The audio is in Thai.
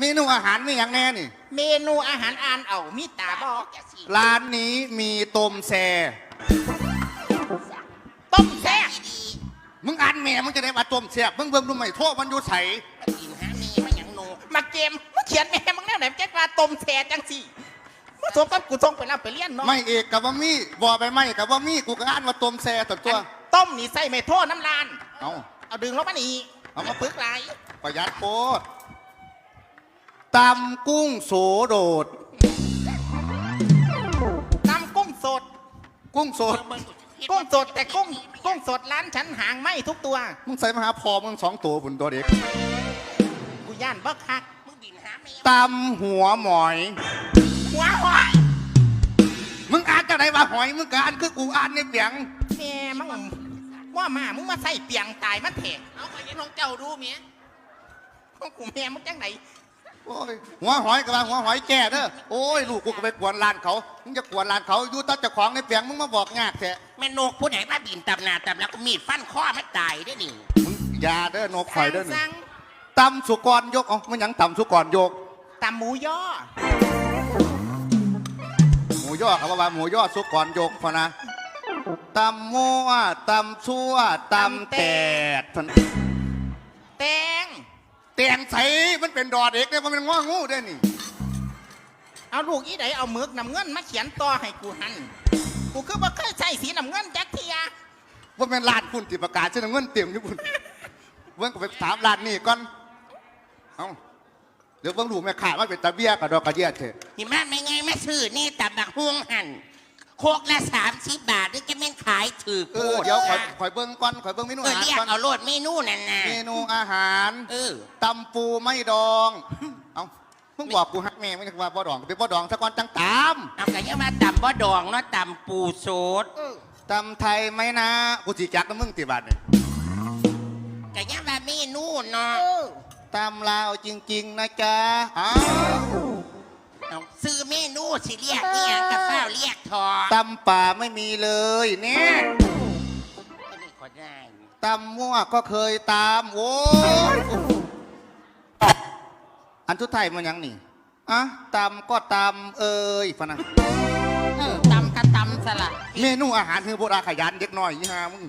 เมนูอาหารมีอย่างแน่นี่ เมนูอาหารอ่านเอามีตาบอกร้านนี้มีต้มแซ่ต้มแซ่บมึงอ่านแม่มึงจะได้มาต้มแซ่บมึงเบิ่งดูไหมโทษมันอยู่ใสกินหามีมาหยังโนมาเกมมาเขียนแม่มึงแนวไหนแจ็คว่าต้มแซ่จังสิมาสมกับกูส่งไปแล้วไปเลี้ยนเนาะไม่เอกกับว่ามีบอไปไม่กับว่ามีกูก็อ่านว่าต้มแซ่ตัวตัวอันต้มนี่ใส่ไม่โทษน้ำลานเอาเอาดึงลงมานี่เอาเอามามาปึกไหลายประหยัดโคตร ตำกุ้งโสโดด ตำกุ้งสด กุ้งสดเบิ่งเฮ็ดกุ้งสดแต่กุ้งกุ้งสดร้านฉันหางไหมทุกตัว มึงใส่มาหาพอมึงสองตัวบุญตัวเด็กกูย่านบักคักมึงบินหาแม่ตำหัวหมอย หัวหอยมึงอ่านจากไหนว่าหอยมึงก็อ่านคือกูอ่านในเปียงแม่มึงว่ามามึงมาใส่เปียงตายมันแทกเอาไปเห็นของเจ้าดูเมียของกูแม่มึงจังไหน โอ้ยหัวหอยกับว่าหัวหอยแก่เด้อโอ้ยลูกกูก็ไปกวนร้านเขามึงจะกวนร้านเขาอยู่ตั้งเจ้าของในเปียงมึงมาบอกยากแท้แม่นกผู้ใดมาบินตำหนาตำแล้วก็มีดฟันคอมันตายเด้วยนี่มึงอย่าเด้อนกข่อยเด้อนี่สั่งตำสุกรยกเอ๋อมันหยังตำสุกรยก ๆตำหมูย่อหมูย่อครับว่าหมูย่อสุกรยกพอนะตำมั่วตำชั่วตำแตดท่านแตงแตง ใสมันเป็นดอเด็กเนี่ยมันเป็นง้องูเด้อนี่เอาลูกอีไดเอาหมึกน้ำเงินมาเขียนต่อให้กูหัน กูคือบ่เคยใส่สีน้ำเงินจักเทียว่าเป็นร้านคุณติประกาศใช่เงินเต็มอยู่คุณเบิ่งก็ไปถามร้านนี่ก่อนเอ้าเดี๋ยวเบิ่งดูแม่ค้าว่าเป็นตาเบี้ยกับดอกกระเดียดเถอะหิมะไม่ไงแม่ซื้อนี่ตับบักฮวงหั่น โคกละสามสิบบาทนี่จะแม่นขายถือเออเดี๋ยวข่อยข่อยเบิ่งก่อนข่อยเบิ่งเมนูเออาอหารเรียกก่อนเอาโลดเมนูนั่นน่ะเมนูอาหารเออ ตำปูไม่ดอง เอ้าเพิ่งบอกกูฮักแม่ไม่ใช่ว่าบ่ดองเป็นบ่ดองซะก่อนจังตามเอากระยังมาตำบ่ดองเนาะตำปูโสดตำไทยไหมนะกูสิจักกับมึงติบัดนี่กระยังมาเมนูเนาะตำลาวจริง ๆ นะจ๊ะอ้าว เอาซื้อเมนูสิเรียกเนี่ยงกับเฝ้าเรียกทอตำป่าไม่มีเลยเนี่ยไม่มีคนได้ตำมั่วก็เคยตามโอ้ยอันทุดไทายมันยังนี่อะตำก็ตำเอ้ยฟะนะเออตำกะตำสละเมนูอาหารคือโบราณขยันเด็กน้อยยี่ฮามึง